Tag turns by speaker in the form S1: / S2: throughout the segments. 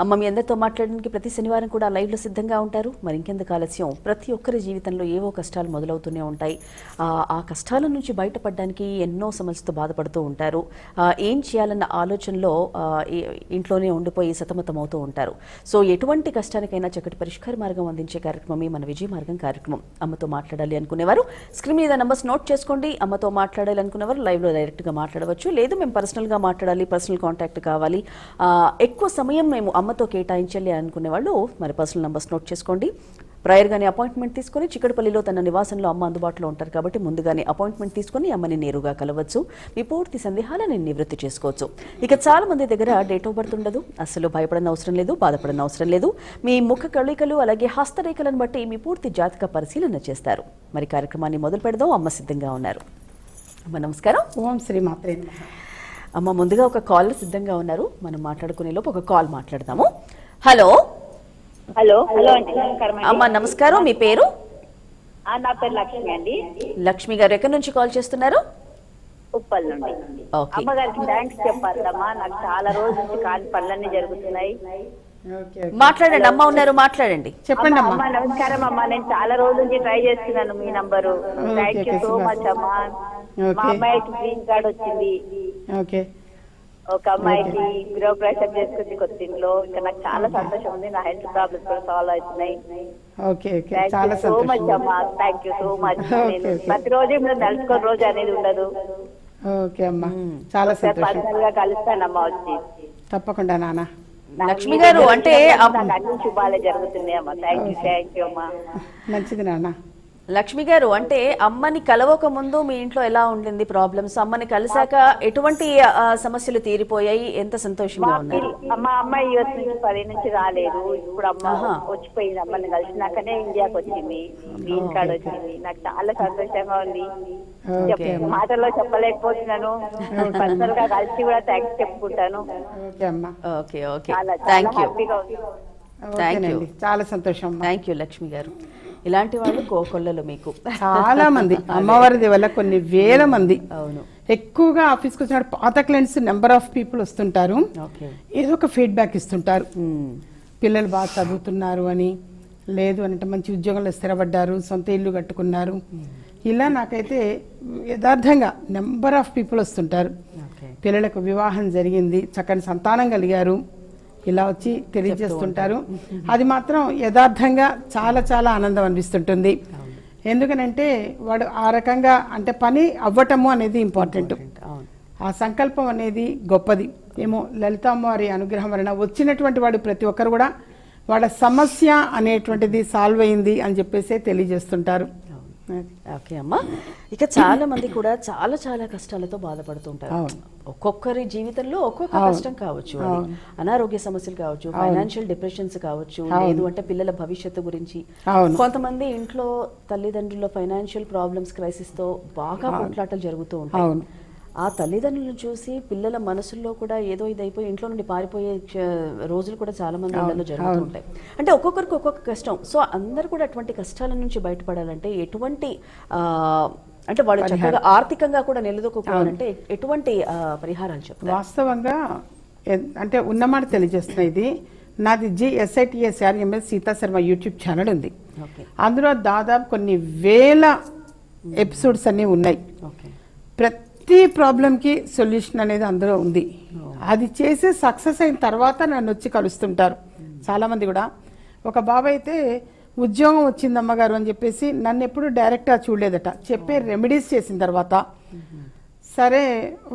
S1: అమ్మ మీ అందరితో మాట్లాడడానికి ప్రతి శనివారం కూడా లైవ్లో సిద్ధంగా ఉంటారు. మరి ఇంకెందుకు ఆలస్యం? ప్రతి ఒక్కరి జీవితంలో ఏవో కష్టాలు మొదలవుతూనే ఉంటాయి. ఆ, కష్టాల నుంచి బయటపడడానికి ఎన్నో సమస్యలతో బాధపడుతూ ఉంటారు. ఏం చేయాలన్న ఆలోచనలో ఇంట్లోనే ఉండిపోయి సతమతం అవుతూ ఉంటారు. సో ఎటువంటి కష్టానికైనా చక్కటి పరిష్కార మార్గం అందించే కార్యక్రమమే మన విజయ మార్గం కార్యక్రమం. అమ్మతో మాట్లాడాలి అనుకునేవారు స్క్రీన్ మీద నంబర్స్ నోట్ చేసుకోండి. అమ్మతో మాట్లాడాలి అనుకునేవారు లైవ్లో డైరెక్ట్గా మాట్లాడవచ్చు. లేదు మేము పర్సనల్గా మాట్లాడాలి పర్సనల్ కాంటాక్ట్ కావాలి. ఎక్కువ సమయం మేము అమ్మతో కేటాయించాలి అనుకునే వాళ్ళు మరి పర్సనల్ నంబర్స్ నోట్ చేసుకోండి. ప్రయర్గానే అపాయింట్మెంట్ తీసుకొని చిక్కడపల్లిలో తన నివాసంలో అమ్మ అందుబాటులో ఉంటారు కాబట్టి ముందుగానే అపాయింట్మెంట్ తీసుకొని అమ్మని నేరుగా కలవచ్చు. మీ పూర్తి సందేహాలను నివృత్తి చేసుకోవచ్చు. ఇక చాలా మంది దగ్గర డేట్ ఆఫ్ బర్త్ ఉండదు. అసలు భయపడని అవసరం లేదు బాధపడని అవసరం లేదు. మీ ముఖ కళికలు అలాగే హస్తరేఖలను బట్టి మీ పూర్తి జాతక పరిశీలన చేస్తారు. మరి కార్యక్రమాన్ని మొదలు పెడదాం అమ్మ సిద్ధంగా ఉన్నారు. అమ్మ నమస్కారం.
S2: ఓం శ్రీ మాత్రే
S1: అమ్మ ముందుగా ఒక కాల్ సిద్ధంగా ఉన్నారు. మనం మాట్లాడుకునే లోపు ఒక కాల్ మాట్లాడదాము. హలో?
S3: Hello hello.
S1: అమ్మ నమస్కారం. మీ పేరు?
S3: నా పేరు లక్ష్మి అండి.
S1: లక్ష్మి గారు ఎక్కడి నుంచి కాల్ చేస్తున్నారు?
S3: ఉప్పల్ నుండి.
S1: ఓకే.
S3: అమ్మగారికి థ్యాంక్స్ చెప్పాలమ్మా. నాకు చాలా రోజుల నుంచి కాని పనులన్నీ జరుగుతున్నాయి.
S1: మాట్లాడండి అమ్మ ఉన్నారు మాట్లాడండి.
S2: చెప్పండి
S3: అమ్మ, నమస్కారం అమ్మా. నేను చాలా రోజుల నుంచి ట్రై చేస్తున్నాను మీ number. Thank you so much అమ్మా. మా. అమ్మాయికి గ్రీన్ కార్డ్ వచ్చింది.
S2: ఓకే
S3: ఒక అమ్మాయికి గృహప్రవేశం చేసుకుంది కొత్త ఇంట్లో ఇంకా నాకు చాలా సంతోషం ఉంది. నా హెల్త్ ప్రాబ్లమ్స్ కూడా సాల్వ్ అవుతున్నాయి.
S2: ఓకే ఓకే
S3: థ్యాంక్
S2: చాలా
S3: యూ సో మచ్ అమ్మా. థ్యాంక్ యూ సో మచ్ నేను. ప్రతిరోజు మీరు నలుచుకొని రోజు అనేది ఉండదు.
S2: ఓకే అమ్మా. చాలా సంతోషం.
S3: పర్సనల్గా కలుస్తానమ్మా వచ్చి.
S2: తప్పకుండా నాన్న.
S1: లక్ష్మి గారు అంటే
S3: శుభాలే జరుగుతున్నాయి అమ్మా. థ్యాంక్ యూ థ్యాంక్ యూ అమ్మా.
S2: మంచిది నాన్న.
S1: లక్ష్మి గారు అంటే అమ్మని కలవక ముందు మీ ఇంట్లో ఎలా ఉండింది ప్రాబ్లమ్స్? అమ్మని కలిసాక ఎటువంటి సమస్యలు తీరిపోయాయి? ఎంత సంతోషంగా ఉన్నారు?
S3: మా అమ్మాయి యూఎస్ నుంచి పది నుంచి రాలేదు. ఇప్పుడు అమ్మ. వచ్చిపోయింది. అమ్మని కలిసినాకనే ఇండియాకి వచ్చింది. గ్రీన్ కార్డ్ వచ్చింది. నాకు చాలా సంతోషంగా ఉంది. మాటల్లో చెప్పలేకపోతున్నాను. పర్సనల్గా కలిసి కూడా థ్యాంక్స్ చెప్పుకుంటాను.
S2: ఓకే అమ్మా.
S1: Okay okay.
S3: చాలా
S1: థ్యాంక్ యూ.
S3: హ్యాపీగా ఉంది.
S2: ఓకేనండి. చాలా సంతోషం అమ్మా.
S1: థ్యాంక్ యూ లక్ష్మి గారు. ఇలాంటి వాళ్ళు కోకొల్లలు మీకు.
S2: చాలా మంది. అమ్మవారి వల్ల కొన్ని వేల మంది.
S1: అవును.
S2: ఎక్కువగా ఆఫీస్కి వచ్చిన పాత క్లయింట్స్ నెంబర్ ఆఫ్ పీపుల్ వస్తుంటారు. ఏదో ఒక ఫీడ్బ్యాక్ ఇస్తుంటారు. పిల్లలు బాగా చదువుతున్నారు అని లేదు అని అంటే మంచి ఉద్యోగంలో స్థిరపడ్డారు సొంత ఇల్లు కట్టుకున్నారు. ఇలా నాకైతే యథార్థంగా నెంబర్ ఆఫ్ పీపుల్ వస్తుంటారు. పిల్లలకు వివాహం జరిగింది చక్కని సంతానం కలిగారు. ఇలా వచ్చి తెలియజేస్తుంటారు. అది మాత్రం యథార్థంగా చాలా చాలా ఆనందం అనిపిస్తుంటుంది. ఎందుకనంటే వాడు ఆ రకంగా అంటే పని అవ్వటము అనేది ఇంపార్టెంట్. ఆ సంకల్పం అనేది గొప్పది. ఏమో లలితామ్మవారి అనుగ్రహం వలన వచ్చినటువంటి వాడు ప్రతి ఒక్కరు కూడా వాళ్ళ సమస్య అనేటువంటిది సాల్వ్ అయింది అని చెప్పేసి తెలియజేస్తుంటారు.
S1: ఓకే అమ్మా ఇక చాలా మంది కూడా చాలా చాలా కష్టాలతో బాధపడుతుంటారు
S2: అవును.
S1: ఒక్కొక్కరి జీవితంలో ఒక్కొక్క. కష్టం కావచ్చు. అనారోగ్య సమస్యలు కావచ్చు ఫైనాన్షియల్ డిప్రెషన్స్ కావచ్చు లేదు అంటే పిల్లల భవిష్యత్తు గురించి. కొంతమంది ఇంట్లో తల్లిదండ్రుల ఫైనాన్షియల్ ప్రాబ్లమ్స్ క్రైసిస్తో బాగా కొట్లాటలు జరుగుతూ ఉంటాయి. ఆ తల్లిదండ్రులను చూసి పిల్లల మనసుల్లో కూడా ఏదో ఇదైపోయి ఇంట్లో నుండి పారిపోయే రోజులు కూడా చాలా మంది ఇళ్ళలో జరుగుతూ ఉంటాయి. అంటే ఒక్కొక్కరికి ఒక్కొక్క కష్టం. సో అందరు కూడా అటువంటి కష్టాల నుంచి బయటపడాలంటే ఎటువంటి అంటే వాళ్ళు చక్కగా ఆర్థికంగా కూడా నిలదొక్కుకోవాలంటే ఎటువంటి పరిహారాలు చెప్తారు?
S2: వాస్తవంగా అంటే ఉన్నమాట తెలియజేస్తున్న ఇది. నాది G S I T S R M S Sita Sharma YouTube channel ఉంది. అందులో దాదాపు కొన్ని వేల ఎపిసోడ్స్ అన్నీ ఉన్నాయి.
S1: ఓకే.
S2: ప్రతి ప్రాబ్లంకి సొల్యూషన్ అనేది అందులో ఉంది. అది చేసి సక్సెస్ అయిన తర్వాత నన్ను వచ్చి కలుస్తుంటారు. చాలామంది కూడా. ఒక బాబాయ్ అయితే ఉద్యోగం వచ్చింది అమ్మగారు అని చెప్పేసి నన్ను ఎప్పుడు డైరెక్ట్గా చూడలేదట. చెప్పే రెమెడీస్ చేసిన తర్వాత. సరే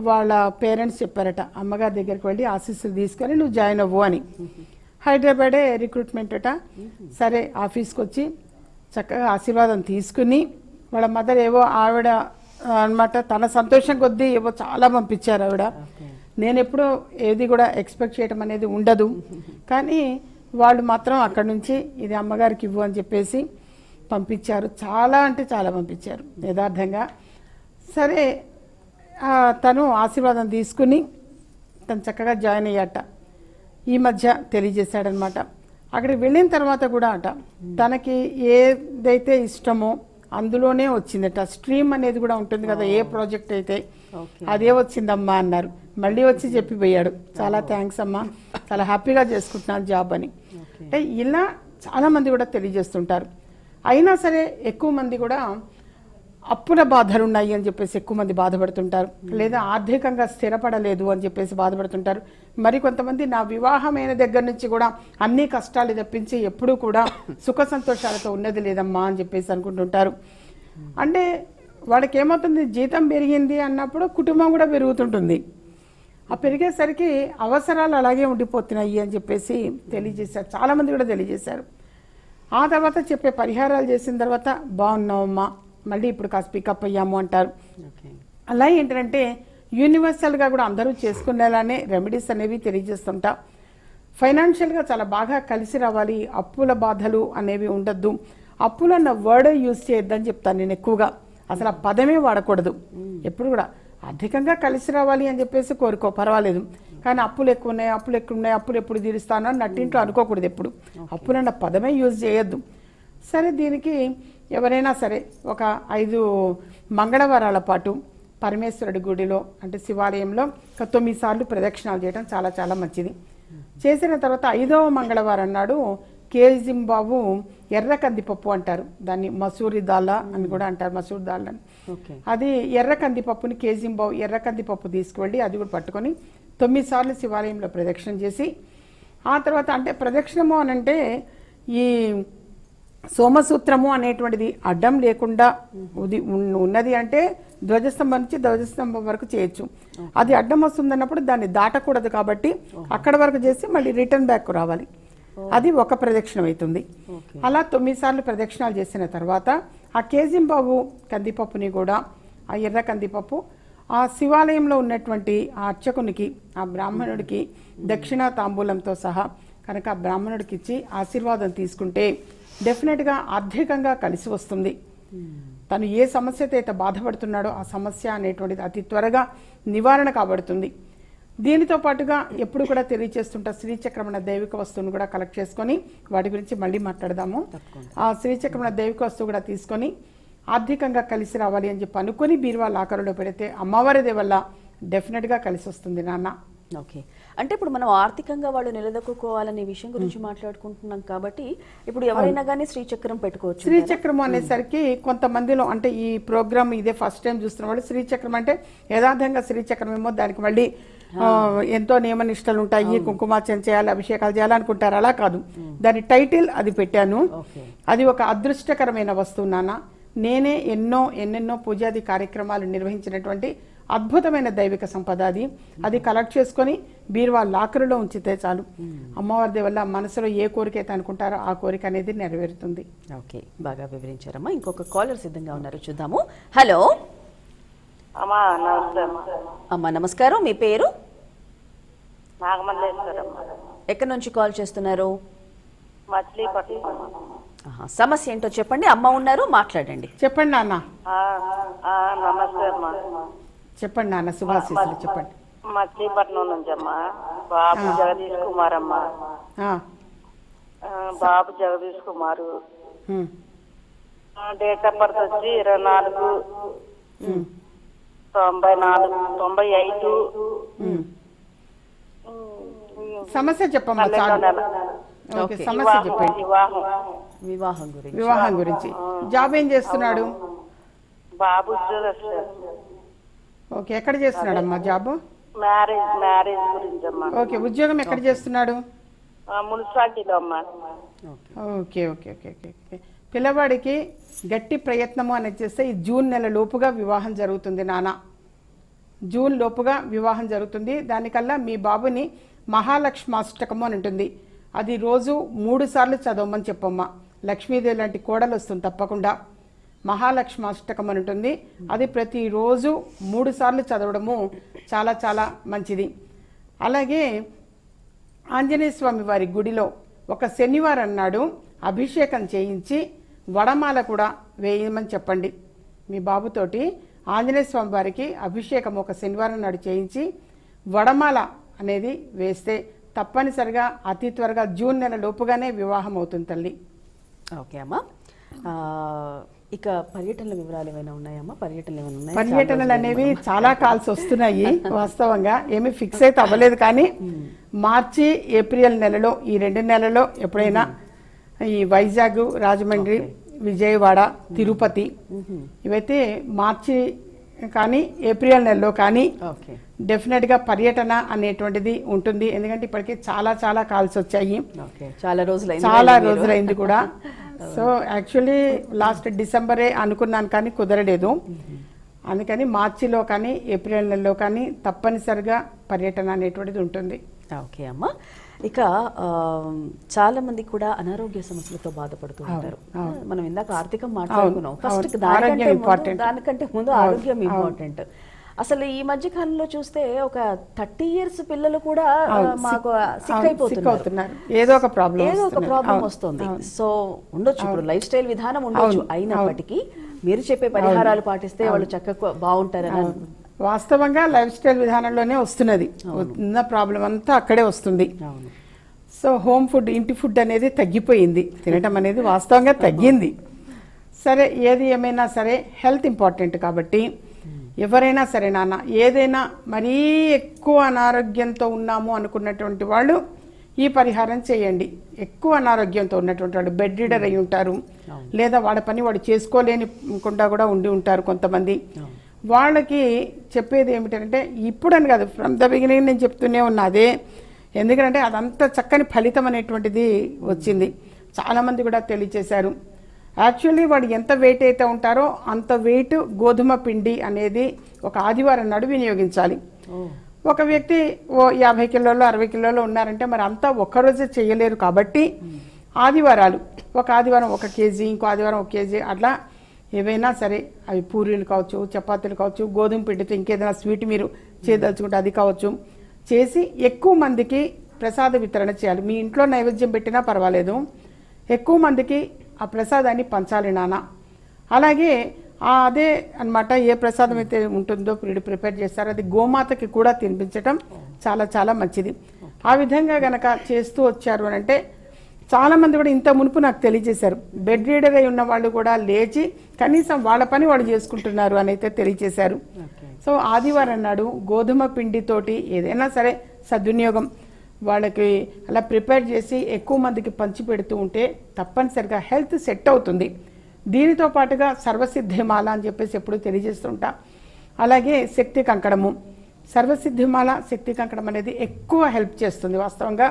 S2: వాళ్ళ పేరెంట్స్ చెప్పారట అమ్మగారి దగ్గరికి వెళ్ళి ఆశీస్సులు తీసుకొని నువ్వు జాయిన్ అవ్వు అని. హైదరాబాదే రిక్రూట్మెంట్ అట. సరే ఆఫీస్కి వచ్చి చక్కగా ఆశీర్వాదం తీసుకుని వాళ్ళ మదర్ ఏవో ఆవిడ అన్నమాట. తన సంతోషం కొద్దీ ఏవో చాలా పంపించారు ఆవిడ. నేను ఎప్పుడూ ఏది కూడా ఎక్స్పెక్ట్ చేయడం అనేది ఉండదు. కానీ వాళ్ళు మాత్రం అక్కడ నుంచి ఇది అమ్మగారికి ఇవ్వు అని చెప్పేసి పంపించారు. చాలా అంటే చాలా పంపించారు యథార్థంగా. సరే తను ఆశీర్వాదం తీసుకుని తను చక్కగా జాయిన్ అయ్యాట. ఈ మధ్య తెలియజేశాడనమాట అక్కడికి వెళ్ళిన తర్వాత కూడా అట తనకి ఏదైతే ఇష్టమో అందులోనే వచ్చిందట. స్ట్రీమ్ అనేది కూడా ఉంటుంది కదా ఏ ప్రాజెక్ట్ అయితే. అదే వచ్చిందమ్మా అన్నారు. మళ్ళీ వచ్చి చెప్పిపోయాడు. చాలా థ్యాంక్స్ అమ్మా. చాలా హ్యాపీగా చేసుకుంటున్నాను జాబ్ అని. అంటే ఇలా చాలా మంది కూడా తెలియజేస్తుంటారు. అయినా సరే ఎక్కువ మంది కూడా అప్పుల బాధలు ఉన్నాయి అని చెప్పేసి ఎక్కువ మంది బాధపడుతుంటారు. లేదా ఆర్థికంగా స్థిరపడలేదు అని చెప్పేసి బాధపడుతుంటారు. మరి కొంతమంది నా వివాహమైన దగ్గర నుంచి కూడా అన్ని కష్టాలు తప్పించి ఎప్పుడూ కూడా సుఖ సంతోషాలతో ఉన్నది లేదమ్మా అని చెప్పేసి అనుకుంటుంటారు. అంటే వాళ్ళకి ఏమవుతుంది జీతం పెరిగింది అన్నప్పుడు కుటుంబం కూడా పెరుగుతుంటుంది. ఆ పెరిగేసరికి అవసరాలు అలాగే ఉండిపోతున్నాయి అని చెప్పేసి తెలియజేశారు. చాలామంది కూడా తెలియజేశారు. ఆ తర్వాత చెప్పే పరిహారాలు చేసిన తర్వాత బాగున్నావమ్మా. మళ్ళీ ఇప్పుడు కాస్త పికప్ అయ్యాము అంటారు. అలా ఏంటంటే యూనివర్సల్గా కూడా అందరూ చేసుకునేలానే రెమెడీస్ అనేవి తెలియజేస్తుంటా. ఫైనాన్షియల్గా చాలా బాగా కలిసి రావాలి అప్పుల బాధలు అనేవి ఉండద్దు. అప్పులు అన్న వర్డ్ యూజ్ చేయొద్దని చెప్తాను నేను ఎక్కువగా. అసలు ఆ పదమే వాడకూడదు. ఎప్పుడు కూడా ఆర్థికంగా కలిసి రావాలి అని చెప్పేసి కోరుకో పర్వాలేదు. కానీ అప్పులు ఎక్కువ ఉన్నాయి అప్పులు ఎక్కువ ఉన్నాయి అప్పులు ఎప్పుడు తీరుస్తాను అని నట్టింట్లో అనుకోకూడదు ఎప్పుడు. అప్పులు అన్న పదమే యూజ్ చేయొద్దు. సరే దీనికి ఎవరైనా సరే ఒక ఐదు మంగళవారాల పాటు పరమేశ్వరుడి గుడిలో అంటే శివాలయంలో ఒక తొమ్మిది సార్లు ప్రదక్షిణాలు చేయడం చాలా చాలా మంచిది. చేసిన తర్వాత ఐదవ మంగళవారం నాడు కేజింబాబు ఎర్ర కందిపప్పు అంటారు. దాన్ని మసూరి దాల్ అని కూడా అంటారు మసూరి దాల్ అని. అది ఎర్ర కందిపప్పుని కేజింబావు ఎర్ర కందిపప్పు తీసుకువెళ్ళి అది కూడా పట్టుకొని తొమ్మిది సార్లు శివాలయంలో ప్రదక్షిణ చేసి ఆ తర్వాత అంటే ప్రదక్షిణము అని అంటే ఈ సోమసూత్రము అనేటువంటిది అడ్డం లేకుండా ఉది ఉన్నది అంటే ధ్వజస్తంభం నుంచి ధ్వజస్తంభం వరకు చేయొచ్చు. అది అడ్డం వస్తుందన్నప్పుడు దాన్ని దాటకూడదు కాబట్టి అక్కడ వరకు చేసి మళ్ళీ రిటర్న్ బ్యాక్ రావాలి. అది ఒక ప్రదక్షిణం అవుతుంది. అలా తొమ్మిది సార్లు ప్రదక్షిణాలు చేసిన తర్వాత ఆ కేజింబాబు కందిపప్పుని కూడా ఆ ఎర్ర కందిపప్పు ఆ శివాలయంలో ఉన్నటువంటి ఆ అర్చకునికి ఆ బ్రాహ్మణుడికి దక్షిణ తాంబూలంతో సహా కనుక బ్రాహ్మణుడికి ఇచ్చి ఆశీర్వాదం తీసుకుంటే డెఫినెట్గా ఆర్థికంగా కలిసి వస్తుంది. తను ఏ సమస్యతో అయితే బాధపడుతున్నాడో ఆ సమస్య అనేటువంటిది అతి త్వరగా నివారణ కాబడుతుంది. దీనితో పాటుగా ఎప్పుడు కూడా తెలియచేస్తుంటా శ్రీచక్రమణ దైవిక వస్తువును కూడా కలెక్ట్ చేసుకొని వాటి గురించి మళ్ళీ మాట్లాడదాము. ఆ శ్రీచక్రమణ దైవిక వస్తువు కూడా తీసుకొని ఆర్థికంగా కలిసి రావాలి అని చెప్పి అనుకొని బీరువా లాకరులో పెడితే అమ్మవారిదే వల్ల డెఫినెట్గా కలిసి వస్తుంది నాన్న.
S1: ఓకే. అంటే ఇప్పుడు మనం ఆర్థికంగా వాళ్ళు నిలదొక్కుకోవాలనే విషయం గురించి మాట్లాడుకుంటున్నాం కాబట్టి ఇప్పుడు ఎవరైనా కానీ శ్రీచక్రం పెట్టుకోవచ్చు
S2: శ్రీచక్రం అనేసరికి కొంతమందిలో అంటే ఈ ప్రోగ్రామ్ ఇదే ఫస్ట్ టైం చూస్తున్న వాళ్ళు శ్రీచక్రం అంటే యథార్థంగా శ్రీచక్రం ఏమో దానికి మళ్ళీ ఎంతో నియమ నిష్టలు ఉంటాయి. కుంకుమార్చన చేయాలి అభిషేకాలు చేయాలి అనుకుంటారు. అలా కాదు. దాని టైటిల్ అది పెట్టాను. అది ఒక అదృష్టకరమైన వస్తువు నాన్న. నేనే ఎన్నో ఎన్నెన్నో పూజాది కార్యక్రమాలు నిర్వహించినటువంటి అద్భుతమైన దైవిక సంపద అది. అది కలెక్ట్ చేసుకొని బీరువా లాకరులో ఉంచితే చాలు. అమ్మవారి వల్ల మనసులో ఏ కోరిక అయితే అనుకుంటారో ఆ కోరిక అనేది నెరవేరుతుంది.
S1: ఓకే బాగా వివరించారమ్మా. ఇంకొక కాలర్ సిద్ధంగా ఉన్నారు. చూద్దాము. హలో
S4: అమ్మా
S1: నమస్కారం. మీ పేరు? ఎక్కడి నుంచి కాల్ చేస్తున్నారు? సమస్య ఏంటో చెప్పండి. అమ్మ ఉన్నారు మాట్లాడండి.
S2: చెప్పండి నాన్న.
S4: ఆ, ఆ, నమస్తే అమ్మా.
S2: చెప్పండి నాన్న శుభాశీస్సులు చెప్పండి.
S4: మచిలీపట్నం నుంచి అమ్మా. బాబు జగదీష్ కుమార్ అమ్మా. Babu Jagadish Kumar. Date of birth వచ్చి ఇరవై నాలుగు. తొంభై నాలుగు తొంభై ఐదు.
S2: సమస్య చెప్పమ్మా. సమస్య చెప్పండి.
S4: వివాహం.
S1: వివాహం గురించి.
S2: వివాహం గురించి. జాబ్ ఏం చేస్తున్నాడు?
S4: బాబు.
S2: ఓకే ఎక్కడ చేస్తున్నాడమ్మా జాబ్?
S4: మ్యారేజ్ మ్యారేజ్ గురించి అమ్మా
S2: ఓకే ఉద్యోగం ఎక్కడ చేస్తున్నాడు?
S4: ఆ, మున్సిపాలిటీలో అమ్మా.
S1: Okay
S2: okay okay okay okay. పిల్లవాడికి గట్టి ప్రయత్నము అనేది చేస్తే ఈ జూన్ నెల లోపుగా వివాహం జరుగుతుంది నాన్న జూన్ లోపుగా వివాహం జరుగుతుంది. దానికల్లా మీ బాబుని మహాలక్ష్మాష్టకము అని ఉంటుంది. అది రోజు మూడు సార్లు చదవమని చెప్పమ్మా. లక్ష్మీదేవి లాంటి కోడలు వస్తుంది తప్పకుండా. మహాలక్ష్మాష్టకం అని ఉంటుంది అది ప్రతిరోజు మూడు సార్లు చదవడము చాలా చాలా మంచిది. అలాగే ఆంజనేయ స్వామి వారి గుడిలో ఒక శనివారం నాడు అభిషేకం చేయించి వడమాల కూడా వేయమని చెప్పండి. మీ బాబుతోటి ఆంజనేయ స్వామి వారికి అభిషేకం ఒక శనివారం నాడు చేయించి వడమాల అనేది వేస్తే తప్పనిసరిగా అతి త్వరగా జూన్ నెల లోపుగానే వివాహం అవుతుంది తల్లి.
S1: ఓకే అమ్మా. ఇక పర్యటనల వివరాలు ఏమైనా ఉన్నాయమ్మా? పర్యటనలు ఏమైనా ఉన్నాయా?
S2: పర్యటనలు అనేవి చాలా కాల్స్ వస్తున్నాయి వాస్తవంగా. ఏమీ ఫిక్స్ అయితే అవ్వలేదు కానీ మార్చి ఏప్రిల్ నెలలో ఈ రెండు నెలలో ఎప్పుడైనా ఈ వైజాగ్ రాజమండ్రి విజయవాడ తిరుపతి ఇవైతే మార్చి కానీ ఏప్రిల్ నెలలో కానీ డెఫినెట్గా పర్యటన అనేటువంటిది ఉంటుంది. ఎందుకంటే ఇప్పటికే చాలా చాలా కాల్స్ వచ్చాయి.
S1: చాలా రోజులు
S2: చాలా రోజులైంది కూడా. సో యాక్చువల్లీ లాస్ట్ డిసెంబరే అనుకున్నాను కానీ కుదరలేదు. అందుకని మార్చిలో కానీ ఏప్రిల్ నెలలో కానీ తప్పనిసరిగా పర్యటన అనేటువంటిది ఉంటుంది.
S1: ఓకే అమ్మా. ఇక చాలా మంది కూడా అనారోగ్య సమస్యలతో బాధపడుతూ ఉంటారు. మనం ఇందాక ఆర్థికం మాట్లాడుకున్నాం. ఫస్ట్ దానికంటే ముందు ఆరోగ్యం ఇంపార్టెంట్ అసలు ఈ మధ్య కాలంలో చూస్తే ఒక థర్టీ ఇయర్స్ పిల్లలు కూడా మాకు సిక్ అయిపోతున్నారు.
S2: ఏదో ఒక ప్రాబ్లం
S1: ఏదో ఒక ప్రాబ్లం వస్తుంది. సో ఉండొచ్చు. ఇప్పుడు లైఫ్ స్టైల్ విధానం ఉండొచ్చు. అయినప్పటికీ మీరు చెప్పే పరిహారాలు పాటిస్తే వాళ్ళు చక్కగా బాగుంటారని.
S2: వాస్తవంగా లైఫ్ స్టైల్ విధానంలోనే వస్తున్నది. ఉన్న ప్రాబ్లం అంతా అక్కడే వస్తుంది. సో హోమ్ ఫుడ్ ఇంటి ఫుడ్ అనేది తగ్గిపోయింది. తినటం అనేది వాస్తవంగా తగ్గింది. సరే ఏది ఏమైనా సరే హెల్త్ ఇంపార్టెంట్ కాబట్టి ఎవరైనా సరే నాన్న ఏదైనా మరీ ఎక్కువ అనారోగ్యంతో ఉన్నాము అనుకున్నటువంటి వాళ్ళు ఈ పరిహారం చేయండి. ఎక్కువ అనారోగ్యంతో ఉన్నటువంటి వాళ్ళు బెడ్ రీడర్ అయి ఉంటారు. లేదా వాడి పని వాడు చేసుకోలేనికుండా కూడా ఉండి ఉంటారు కొంతమంది. వాళ్ళకి చెప్పేది ఏమిటంటే ఇప్పుడని కాదు ఫ్రమ్ ద బిగినింగ్ నేను చెప్తూనే ఉన్నా అదే. ఎందుకంటే అదంత చక్కని ఫలితం అనేటువంటిది వచ్చింది. చాలామంది కూడా తెలియచేశారు. యాక్చువల్లీ వాడు ఎంత వెయిట్ అయితే ఉంటారో అంత వెయిట్ గోధుమ పిండి అనేది ఒక ఆదివారం నాడు వినియోగించాలి. ఒక వ్యక్తి ఓ యాభై కిలోలు అరవై కిలోలు ఉన్నారంటే మరి అంతా ఒక్కరోజే చేయలేరు కాబట్టి ఆదివారాలు. ఒక ఆదివారం ఒక కేజీ ఇంకో ఆదివారం ఒక కేజీ అట్లా ఏవైనా సరే అవి పూరీలు కావచ్చు చపాతీలు కావచ్చు గోధుమ పిండితో ఇంకేదైనా స్వీట్ మీరు చేయదలుచుకుంటే అది కావచ్చు. చేసి ఎక్కువ మందికి ప్రసాద వితరణ చేయాలి. మీ ఇంట్లో నైవేద్యం పెట్టినా పర్వాలేదు. ఎక్కువ మందికి ఆ ప్రసాదాన్ని పంచాలి నాన్న అలాగే ఆ అదే అన్నమాట ఏ ప్రసాదం అయితే ఉంటుందో వీడు ప్రిపేర్ చేస్తారో అది గోమాతకి కూడా తినిపించటం చాలా చాలా మంచిది. ఆ విధంగా గనక చేస్తూ వచ్చారు అని అంటే చాలా మంది కూడా ఇంత మునుపు నాకు తెలియజేశారు. బెడ్ రీడర్ అయి ఉన్న వాళ్ళు కూడా లేచి కనీసం వాళ్ళ పని వాళ్ళు చేసుకుంటున్నారు అని అయితే తెలియజేశారు. సో ఆదివారం నాడు గోధుమ పిండితోటి ఏదైనా సరే సద్వినియోగం. వాళ్ళకి అలా ప్రిపేర్ చేసి ఎక్కువ మందికి పంచి పెడుతూ ఉంటే తప్పనిసరిగా హెల్త్ సెట్ అవుతుంది. దీనితో పాటుగా సర్వసిద్ధిమాల అని చెప్పేసి ఎప్పుడు తెలియజేస్తుంటా. అలాగే శక్తి కంకణము. సర్వసిద్ధిమాల శక్తి కంకణం అనేది ఎక్కువ హెల్ప్ చేస్తుంది వాస్తవంగా.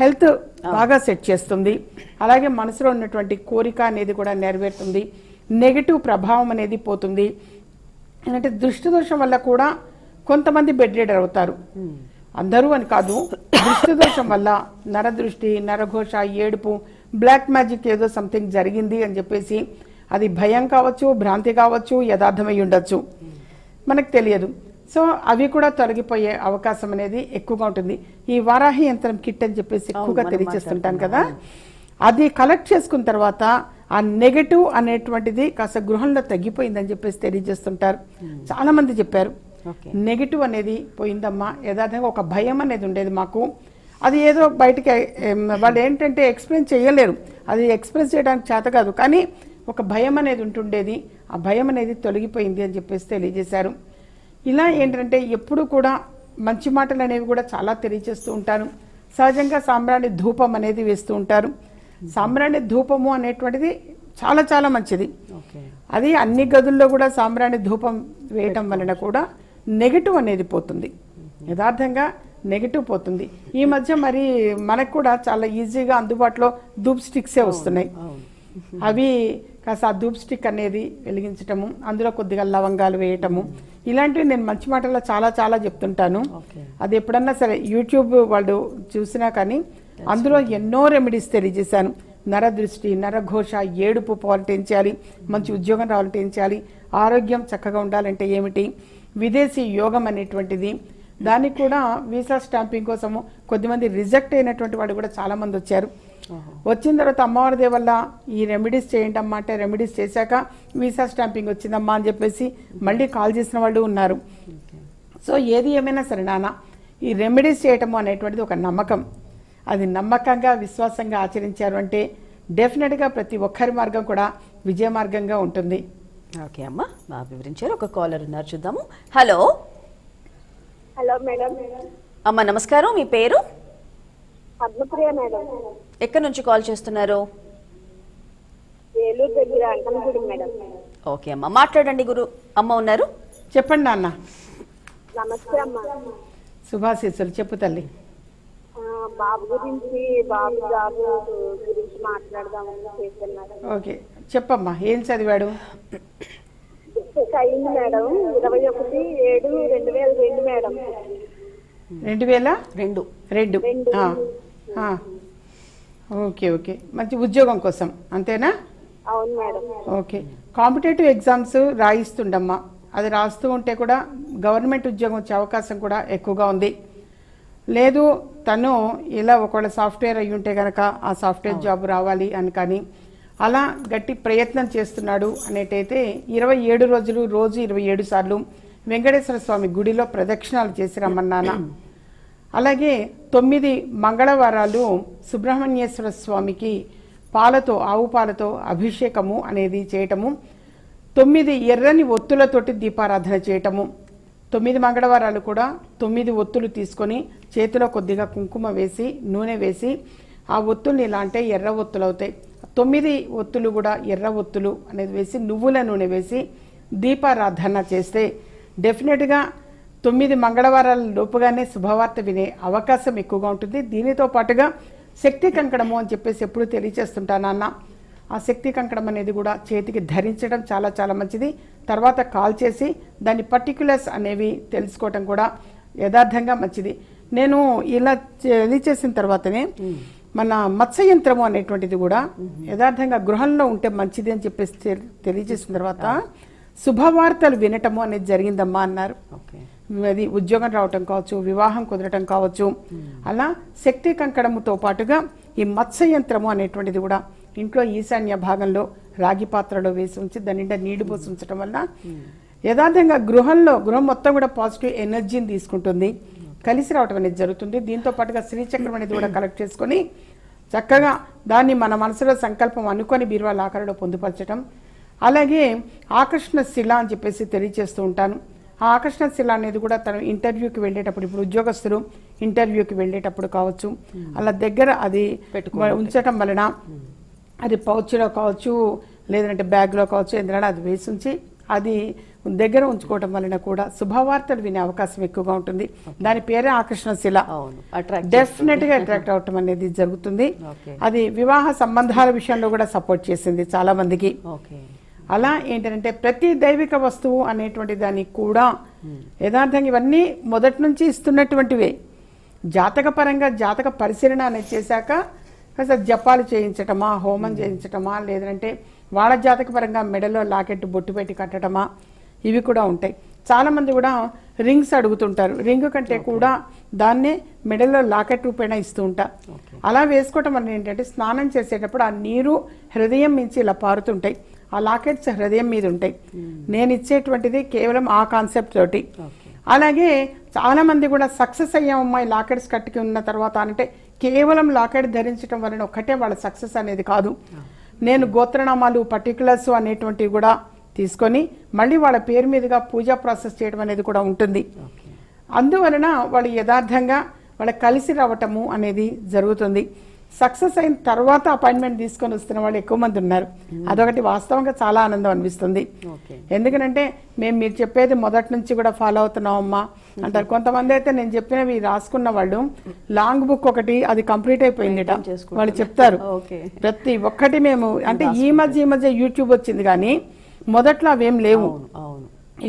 S2: హెల్త్ బాగా సెట్ చేస్తుంది. అలాగే మనసులో ఉన్నటువంటి కోరిక అనేది కూడా నెరవేరుతుంది. నెగిటివ్ ప్రభావం అనేది పోతుంది. అంటే దృష్టి దోషం వల్ల కూడా కొంతమంది బెడ్ రీడర్ అవుతారు. అందరూ అని కాదు దృష్టి దోషం వల్ల నరదృష్టి నరఘోష ఏడుపు బ్లాక్ మ్యాజిక్ ఏదో సంథింగ్ జరిగింది అని చెప్పేసి అది భయం కావచ్చు భ్రాంతి కావచ్చు యథార్థమై ఉండొచ్చు. మనకు తెలియదు. సో అవి కూడా తొలగిపోయే అవకాశం అనేది ఎక్కువగా ఉంటుంది. ఈ వారాహి యంత్రం కిట్ అని చెప్పేసి ఎక్కువగా తెలియజేస్తుంటాను కదా. అది కలెక్ట్ చేసుకున్న తర్వాత ఆ నెగటివ్ అనేటువంటిది కాస్త గృహంలో తగ్గిపోయిందని చెప్పేసి తెలియజేస్తుంటారు. చాలా మంది చెప్పారు నెగిటివ్ అనేది పోయిందమ్మా. యథార్థంగా ఒక భయం అనేది ఉండేది మాకు. అది ఏదో బయటికి వాళ్ళు ఏంటంటే ఎక్స్ప్లెయిన్ చేయలేరు. అది ఎక్స్ప్రెస్ చేయడానికి చేత కాదు. కానీ ఒక భయం అనేది ఉంటుండేది. ఆ భయం అనేది తొలగిపోయింది అని చెప్పేసి తెలియజేశారు. ఇలా ఏంటంటే ఎప్పుడు కూడా మంచి మాటలు అనేవి కూడా చాలా తెలియజేస్తూ ఉంటారు. సహజంగా సాంబ్రాణి ధూపం అనేది వేస్తూ ఉంటారు. సాంబ్రాణి ధూపము అనేటువంటిది చాలా చాలా మంచిది.
S1: ఓకే.
S2: అది అన్ని గదుల్లో కూడా సాంబ్రాణి ధూపం వేయటం వలన కూడా నెగటివ్ అనేది పోతుంది. యథార్థంగా నెగటివ్ పోతుంది. ఈ మధ్య మరి మనకు కూడా చాలా ఈజీగా అందుబాటులో ధూప్ స్టిక్సే వస్తున్నాయి. అవి కాస్త ఆ ధూప్ స్టిక్ అనేది వెలిగించటము అందులో కొద్దిగా లవంగాలు వేయటము ఇలాంటివి నేను మంచి మాటల్లో చాలా చాలా చెప్తుంటాను. అది ఎప్పుడన్నా సరే యూట్యూబ్ వాళ్ళు చూసినా కానీ అందులో ఎన్నో రెమెడీస్ తెలియజేశాను. నరదృష్టి నరఘోష ఏడుపు పోవాలంటే ఏం చేయాలి మంచి ఉద్యోగం రావాలంటే ఏం చేయాలి ఆరోగ్యం చక్కగా ఉండాలంటే ఏమిటి విదేశీ యోగం అనేటువంటిది. దానికి కూడా వీసా స్టాంపింగ్ కోసము కొద్దిమంది రిజెక్ట్ అయినటువంటి వాళ్ళు కూడా చాలా మంది వచ్చారు. వచ్చిన తర్వాత అమ్మవారి దే వల్ల ఈ రెమెడీస్ చేయండి అమ్మా అంటే రెమెడీస్ చేశాక వీసా స్టాంపింగ్ వచ్చిందమ్మా అని చెప్పేసి మళ్ళీ కాల్ చేసిన వాళ్ళు ఉన్నారు. సో ఏది ఏమైనా సరే నాన్న ఈ రెమెడీస్ చేయటము అనేటువంటిది ఒక నమ్మకం. అది నమ్మకంగా విశ్వాసంగా ఆచరించారు అంటే డెఫినెట్గా ప్రతి ఒక్కరి మార్గం కూడా విజయ మార్గంగా ఉంటుంది.
S1: ఓకే అమ్మ. బాగా వివరించారు. ఒక కాలర్ ఉన్నారు చూద్దాము. హలో.
S3: Hello madam.
S1: అమ్మ నమస్కారం. మీ పేరు?
S3: పద్మప్రియ మేడం.
S1: ఎక్కడి నుంచి కాల్ చేస్తున్నారు?
S3: ఏలూరు దగ్గర అంకనగూడి మేడం.
S1: ఓకే అమ్మ. మాట్లాడండి గురు. అమ్మ ఉన్నారు?
S2: చెప్పండి నాన్న.
S3: నమస్తే అమ్మా.
S2: శుభాశీస్సులు. చెప్పు తల్లి.
S3: ఆ, బాబు గురించి బాబు జాబ్ గురించి మాట్లాడదామని మేడం.
S2: ఓకే. చెప్పమ్మా ఏం చదివాడు?
S3: అయింది మేడం ఇరవై ఒకటి ఏడు రెండు వేల రెండు మేడం.
S2: రెండు వేల?
S1: రెండు.
S2: రెండు. ఆ, ఆ. Okay okay. మంచి ఉద్యోగం కోసం అంతేనా?
S3: అవును మేడం.
S2: ఓకే. కాంపిటేటివ్ ఎగ్జామ్స్ రాయిస్తుండమ్మా. అది రాస్తూ ఉంటే కూడా గవర్నమెంట్ ఉద్యోగం వచ్చే అవకాశం కూడా ఎక్కువగా ఉంది. లేదు తను ఇలా ఒకవేళ సాఫ్ట్వేర్ అయ్యి ఉంటే కనుక ఆ సాఫ్ట్వేర్ జాబ్ రావాలి అని కానీ అలా గట్టి ప్రయత్నం చేస్తున్నాడు అనేటైతే ఇరవై ఏడు రోజులు రోజు ఇరవై ఏడు సార్లు వెంకటేశ్వర స్వామి గుడిలో ప్రదక్షిణాలు చేసి రమ్మన్నాన అలాగే తొమ్మిది మంగళవారాలు సుబ్రహ్మణ్యేశ్వర స్వామికి పాలతో ఆవు పాలతో అభిషేకము అనేది చేయటము తొమ్మిది ఎర్రని ఒత్తులతోటి దీపారాధన చేయటము తొమ్మిది మంగళవారాలు కూడా తొమ్మిది ఒత్తులు తీసుకొని చేతిలో కొద్దిగా కుంకుమ వేసి నూనె వేసి ఆ ఒత్తుల్ని ఇలా అంటే ఎర్ర ఒత్తులు అవుతాయి తొమ్మిది ఒత్తులు కూడా ఎర్ర ఒత్తులు అనేది వేసి నువ్వుల నూనె వేసి దీపారాధన చేస్తే డెఫినెట్గా తొమ్మిది మంగళవారాల లోపుగానే శుభవార్త వినే అవకాశం ఎక్కువగా ఉంటుంది. దీనితో పాటుగా శక్తి కంకణము అని చెప్పేసి ఎప్పుడు తెలియచేస్తుంటానన్న ఆ శక్తి కంకణం అనేది కూడా చేతికి ధరించడం చాలా చాలా మంచిది. తర్వాత కాల్ చేసి దాని పర్టిక్యులర్స్ అనేవి తెలుసుకోవటం కూడా యథార్థంగా మంచిది. నేను ఇలా తెలియచేసిన తర్వాతనే మన మత్స్య యంత్రము అనేటువంటిది కూడా యథార్థంగా గృహంలో ఉంటే మంచిది అని చెప్పేసి తెలి- తెలియజేసిన తర్వాత శుభవార్తలు వినటము అనేది జరిగిందమ్మా అన్నారు. అది ఉద్యోగం రావటం కావచ్చు వివాహం కుదరటం కావచ్చు అలా శక్తి కంకణముతో పాటుగా ఈ మత్స్య యంత్రము అనేటువంటిది కూడా ఇంట్లో ఈశాన్య భాగంలో రాగి పాత్రలో వేసి ఉంచి దాని నిండా నీళ్ళు పోసి ఉంచడం వల్ల యథార్థంగా గృహంలో గృహం మొత్తం కూడా పాజిటివ్ ఎనర్జీని తీసుకుంటుంది. కలిసి రావటం అనేది జరుగుతుంది. దీంతో పాటుగా శ్రీచక్రం అనేది కూడా కలెక్ట్ చేసుకొని చక్కగా దాన్ని మన మనసులో సంకల్పం అనుకొని బీరువాల ఆకారంలో పొందుపరచడం అలాగే ఆకర్షణ శిల అని చెప్పేసి తెలియజేస్తూ ఉంటాను. ఆ ఆకర్షణ శిల అనేది కూడా తను ఇంటర్వ్యూకి వెళ్ళేటప్పుడు ఇప్పుడు ఉద్యోగస్తులు ఇంటర్వ్యూకి వెళ్ళేటప్పుడు కావచ్చు అలా దగ్గర అది. ఉంచటం వలన అది పౌచ్లో కావచ్చు లేదంటే బ్యాగ్లో కావచ్చు ఎందుకంటే అది వేసి ఉంచి అది దగ్గర ఉంచుకోవటం వలన కూడా శుభవార్తలు వినే అవకాశం ఎక్కువగా ఉంటుంది. దాని పేరే ఆకర్షణ శిల
S1: అవును అట్రాక్ట్
S2: డెఫినెట్గా అట్రాక్ట్ అవటం అనేది జరుగుతుంది. అది వివాహ సంబంధాల విషయంలో కూడా సపోర్ట్ చేసింది చాలా మందికి. అలా ఏంటంటే ప్రతి దైవిక వస్తువు అనేటువంటి దానికి కూడా యథార్థంగా ఇవన్నీ మొదటి నుంచి ఇస్తున్నటువంటివే. జాతక పరంగా జాతక పరిశీలన అనేది చేశాక కాస్త జపాలు చేయించటమా హోమం చేయించటమా లేదంటే వాళ్ళ జాతక పరంగా మెడలో లాకెట్ బొట్టు పెట్టి కట్టడమా ఇవి కూడా ఉంటాయి. చాలా మంది కూడా రింగ్స్ అడుగుతుంటారు. రింగ్ కంటే కూడా దాన్నే మెడలో లాకెట్ రూపేణ ఇస్తూ ఉంటారు అలా వేసుకోవటం వల్ల ఏంటంటే స్నానం చేసేటప్పుడు ఆ నీరు హృదయం మించి ఇలా పారుతుంటాయి. ఆ లాకెట్స్ హృదయం మీద ఉంటాయి. నేను ఇచ్చేటువంటిది కేవలం ఆ కాన్సెప్ట్ తోటి. అలాగే చాలా మంది కూడా సక్సెస్ అయ్యాం అమ్మాయి లాకెట్స్ కట్టుకుని ఉన్న తర్వాత అంటే కేవలం లాకెట్ ధరించడం వలన ఒక్కటే వాళ్ళ సక్సెస్ అనేది కాదు. నేను గోత్రనామాలు పర్టికులర్స్ అనేటువంటివి కూడా తీసుకొని మళ్ళీ వాళ్ళ పేరు మీదుగా పూజా ప్రాసెస్ చేయడం అనేది కూడా ఉంటుంది. అందువలన వాళ్ళు యథార్థంగా వాళ్ళ కలిసి రావటము అనేది జరుగుతుంది. సక్సెస్ అయిన తర్వాత అపాయింట్మెంట్ తీసుకొని వస్తున్న వాళ్ళు ఎక్కువ మంది ఉన్నారు. అదొకటి వాస్తవంగా చాలా ఆనందం అనిపిస్తుంది. ఎందుకంటే మేము మీరు చెప్పేది మొదటి నుంచి కూడా ఫాలో అవుతున్నాం అమ్మా అంటారు. కొంతమంది అయితే నేను చెప్పినవి రాసుకున్న వాళ్ళు లాంగ్ బుక్ ఒకటి అది కంప్లీట్ అయిపోయిందిట.
S1: చేసుకుంటున్నారు.
S2: వాళ్ళు చెప్తారు. ప్రతి ఒక్కటి మేము అంటే ఈ మధ్య ఈ మధ్య యూట్యూబ్ వచ్చింది కానీ మొదట్లో అవేం లేవు.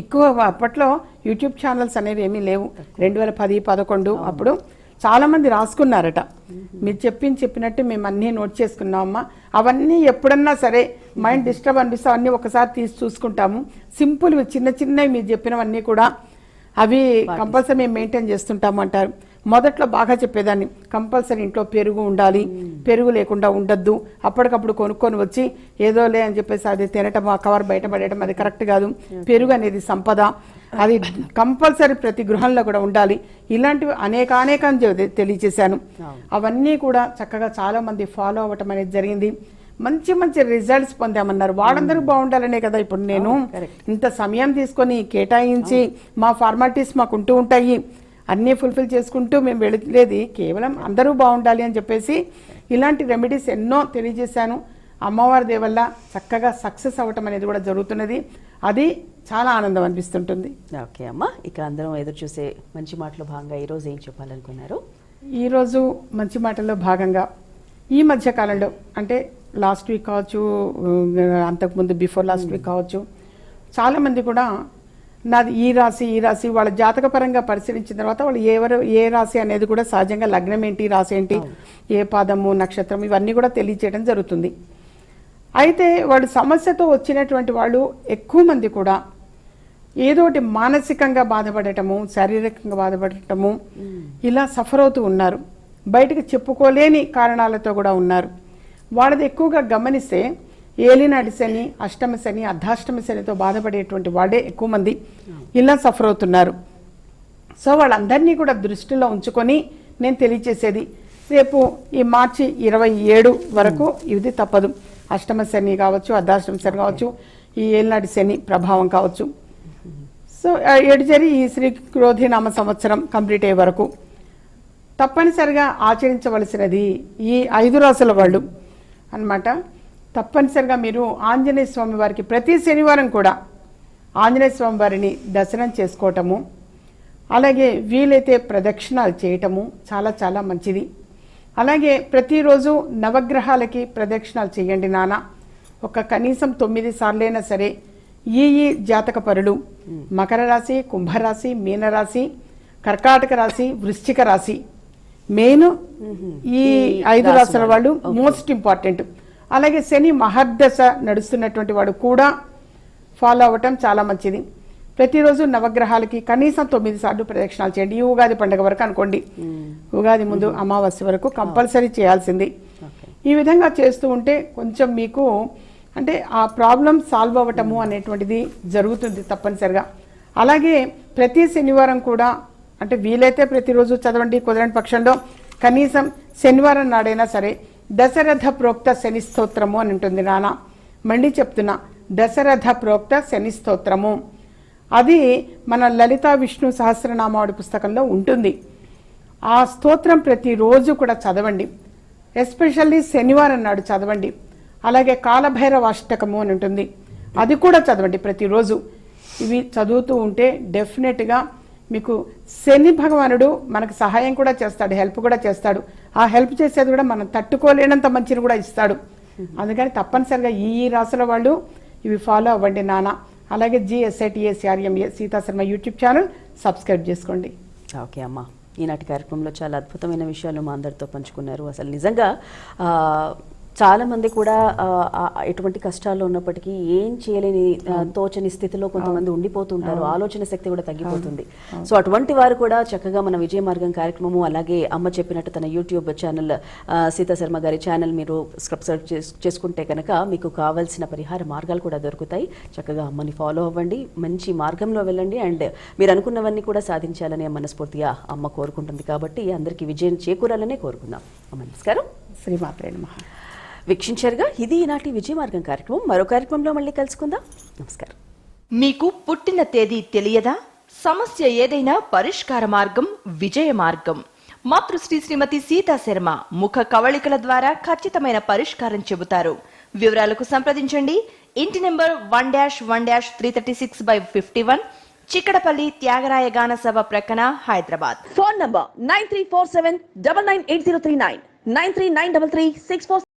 S2: ఎక్కువ అప్పట్లో యూట్యూబ్ ఛానల్స్ అనేవి ఏమీ లేవు. రెండు వేల పది పదకొండు అప్పుడు చాలా మంది రాసుకున్నారట. మీరు చెప్పింది చెప్పినట్టు మేము అన్నీ నోట్ చేసుకున్నామమ్మా. అవన్నీ ఎప్పుడన్నా సరే మైండ్ డిస్టర్బ్ అనిపిస్తే అవన్నీ ఒకసారి తీసి చూసుకుంటాము. సింపుల్ చిన్న చిన్నవి మీరు చెప్పినవన్నీ కూడా అవి కంపల్సరీ మేము మెయింటైన్ చేస్తుంటాము అంటారు. మొదట్లో బాగా చెప్పేదాన్ని. కంపల్సరీ ఇంట్లో పెరుగు ఉండాలి. పెరుగు లేకుండా ఉండద్దు. అప్పటికప్పుడు కొనుక్కొని వచ్చి ఏదోలే అని చెప్పేసి అది తినటం ఆ కవర్ బయట పడేయటం అది కరెక్ట్ కాదు. పెరుగు అనేది సంపద. అది కంపల్సరీ ప్రతి గృహంలో కూడా ఉండాలి. ఇలాంటివి అనేక అనేకం చె- తెలియచేశాను. అవన్నీ కూడా చక్కగా చాలా మంది ఫాలో అవ్వటం అనేది జరిగింది. మంచి మంచి రిజల్ట్స్ పొందామన్నారు. వాళ్ళందరూ బాగుండాలనే కదా ఇప్పుడు నేను. ఇంత సమయం తీసుకొని కేటాయించి మా ఫార్మాలిటీస్ మాకు ఉంటూ ఉంటాయి. అన్నీ ఫుల్ఫిల్ చేసుకుంటూ మేము వెళ్ళలేదు కేవలం అందరూ బాగుండాలి అని చెప్పేసి ఇలాంటి రెమెడీస్ ఎన్నో తెలియజేశాను. అమ్మవారి దేవల్ల చక్కగా సక్సెస్ అవ్వటం అనేది కూడా జరుగుతున్నది. అది చాలా ఆనందం అనిపిస్తుంటుంది.
S1: ఓకే అమ్మా ఇక అందరం ఎదురు చూసే మంచి మాటలో భాగంగా ఈరోజు ఏం చెప్పాలనుకున్నారు?
S2: ఈరోజు మంచి మాటల్లో భాగంగా ఈ మధ్య కాలంలో అంటే లాస్ట్ వీక్ కావచ్చు అంతకుముందు బిఫోర్ లాస్ట్ వీక్ కావచ్చు చాలామంది కూడా నాది ఈ రాశి ఈ రాశి వాళ్ళ జాతకపరంగా పరిశీలించిన తర్వాత వాళ్ళు ఎవరు ఏ రాశి అనేది కూడా సహజంగా లగ్నం ఏంటి రాశి ఏంటి ఏ పాదము నక్షత్రం ఇవన్నీ కూడా తెలియచేయడం జరుగుతుంది. అయితే వాళ్ళు సమస్యతో వచ్చినటువంటి వాళ్ళు ఎక్కువ మంది కూడా ఏదోటి మానసికంగా బాధపడటము శారీరకంగా బాధపడటము ఇలా సఫర్ అవుతూ ఉన్నారు. బయటకు చెప్పుకోలేని కారణాలతో కూడా ఉన్నారు. వాళ్ళది ఎక్కువగా గమనిస్తే ఏలినాటి శని అష్టమ శని అర్ధాష్టమ శనితో బాధపడేటువంటి వాడే ఎక్కువ మంది. ఇలా సఫర్ అవుతున్నారు. సో వాళ్ళందరినీ కూడా దృష్టిలో ఉంచుకొని నేను తెలియచేసేది రేపు ఈ మార్చి ఇరవై ఏడు వరకు ఇది తప్పదు. అష్టమ శని కావచ్చు అర్ధాష్టమ శని కావచ్చు ఈ ఏలినాటి శని ప్రభావం కావచ్చు. సో ఆ ఈ శ్రీ క్రోధి నామ సంవత్సరం కంప్లీట్ అయ్యే వరకు తప్పనిసరిగా ఆచరించవలసినది ఈ ఐదు రాసుల వాళ్ళు అన్నమాట. తప్పనిసరిగా మీరు ఆంజనేయ స్వామి వారికి ప్రతి శనివారం కూడా ఆంజనేయ స్వామి వారిని దర్శనం చేసుకోవటము అలాగే వీలైతే ప్రదక్షిణాలు చేయటము చాలా చాలా మంచిది. అలాగే ప్రతిరోజు నవగ్రహాలకి ప్రదక్షిణాలు చేయండి నాన్న. ఒక కనీసం తొమ్మిది సార్లైనా సరే ఈ ఈ జాతక పరులు మకర రాశి కుంభరాశి మీనరాశి కర్కాటక రాశి వృశ్చిక రాశి. మెయిన్ ఈ ఐదు రాశుల వాళ్ళు మోస్ట్ ఇంపార్టెంట్. అలాగే శని మహర్దశ నడుస్తున్నటువంటి వాడు కూడా ఫాలో అవ్వటం చాలా మంచిది. ప్రతిరోజు నవగ్రహాలకి కనీసం తొమ్మిది సార్లు ప్రదక్షిణాలు చేయండి. ఈ ఉగాది పండుగ వరకు అనుకోండి. ఉగాది ముందు అమావాస్య వరకు కంపల్సరీ చేయాల్సింది. ఈ విధంగా చేస్తూ ఉంటే కొంచెం మీకు అంటే ఆ ప్రాబ్లం సాల్వ్ అవ్వటము అనేటువంటిది జరుగుతుంది తప్పనిసరిగా. అలాగే ప్రతి శనివారం కూడా అంటే వీలైతే ప్రతిరోజు చదవండి కుదరని పక్షంలో కనీసం శనివారం నాడైనా సరే దశరథ ప్రోక్త శని స్తోత్రము అని ఉంటుంది నాన్న మళ్ళీ చెప్తున్నా దశరథ ప్రోక్త శని స్తోత్రము అది మన లలితా విష్ణు సహస్రనామావళి పుస్తకంలో ఉంటుంది. ఆ స్తోత్రం ప్రతిరోజు కూడా చదవండి. ఎస్పెషల్లీ శనివారం నాడు చదవండి. అలాగే కాలభైరవ అష్టకము అని ఉంటుంది. అది కూడా చదవండి ప్రతిరోజు. ఇవి చదువుతూ ఉంటే డెఫినెట్గా మీకు శని భగవానుడు మనకు సహాయం కూడా చేస్తాడు హెల్ప్ కూడా చేస్తాడు. ఆ హెల్ప్ చేసేది కూడా మనం తట్టుకోలేనంత మంచిని కూడా ఇస్తాడు. అందుకని తప్పనిసరిగా ఈ ఈ రాసుల వాళ్ళు ఇవి ఫాలో అవ్వండి నాన్న అలాగే జిఎస్ఐటిఎస్ఆర్ఎంఏ Sita Seetha Sharma YouTube channel subscribe చేసుకోండి.
S1: ఓకే అమ్మా. ఈనాటి కార్యక్రమంలో చాలా అద్భుతమైన విషయాలు మా అందరితో పంచుకున్నారు. అసలు నిజంగా ఆ, చాలా మంది కూడా ఎటువంటి కష్టాల్లో ఉన్నప్పటికీ ఏం చేయలేని తోచని స్థితిలో కొంతమంది ఉండిపోతుంటారు. ఆలోచన శక్తి కూడా తగ్గిపోతుంది. సో అటువంటి వారు కూడా చక్కగా మన విజయ మార్గం కార్యక్రమము అలాగే అమ్మ చెప్పినట్టు తన యూట్యూబ్ ఛానల్ సీతా శర్మ గారి ఛానల్ మీరు సబ్స్క్రైబ్ చేస్- చేసుకుంటే కనుక మీకు కావాల్సిన పరిహార మార్గాలు కూడా దొరుకుతాయి. చక్కగా అమ్మని ఫాలో అవ్వండి. మంచి మార్గంలో వెళ్ళండి. అండ్ మీరు అనుకున్నవన్నీ కూడా సాధించాలని మనస్ఫూర్తిగా అమ్మ కోరుకుంటుంది కాబట్టి అందరికీ విజయం చేకూరాలనే కోరుకుందాం. నమస్కారం.
S2: శ్రీమాత్రే నమః.
S1: వీక్షించారుగా. ఇది ఈనాటి విజయ మార్గం కార్యక్రమం. మరో కార్యక్రమంలో మళ్ళీ కలుసుకుందాం. నమస్కారం.
S5: మీకు పుట్టిన తేదీ తెలియదా? సమస్య ఏదైనా పరిష్కార మార్గం విజయ మార్గం. మాతృశ్రీ శ్రీమతి సీతా శర్మ ముఖ కవళికల ద్వారా ఖచ్చితమైన పరిష్కారం చెబుతారు. వివరాలకు సంప్రదించండి. ఇంటి number one dash one dash three thirty six by fifty one Chikkadpally Tyagaraya Gana Sabha ప్రక్కన Hyderabad.
S6: Phone number nine three four seven double nine eight zero three nine nine three nine double three six four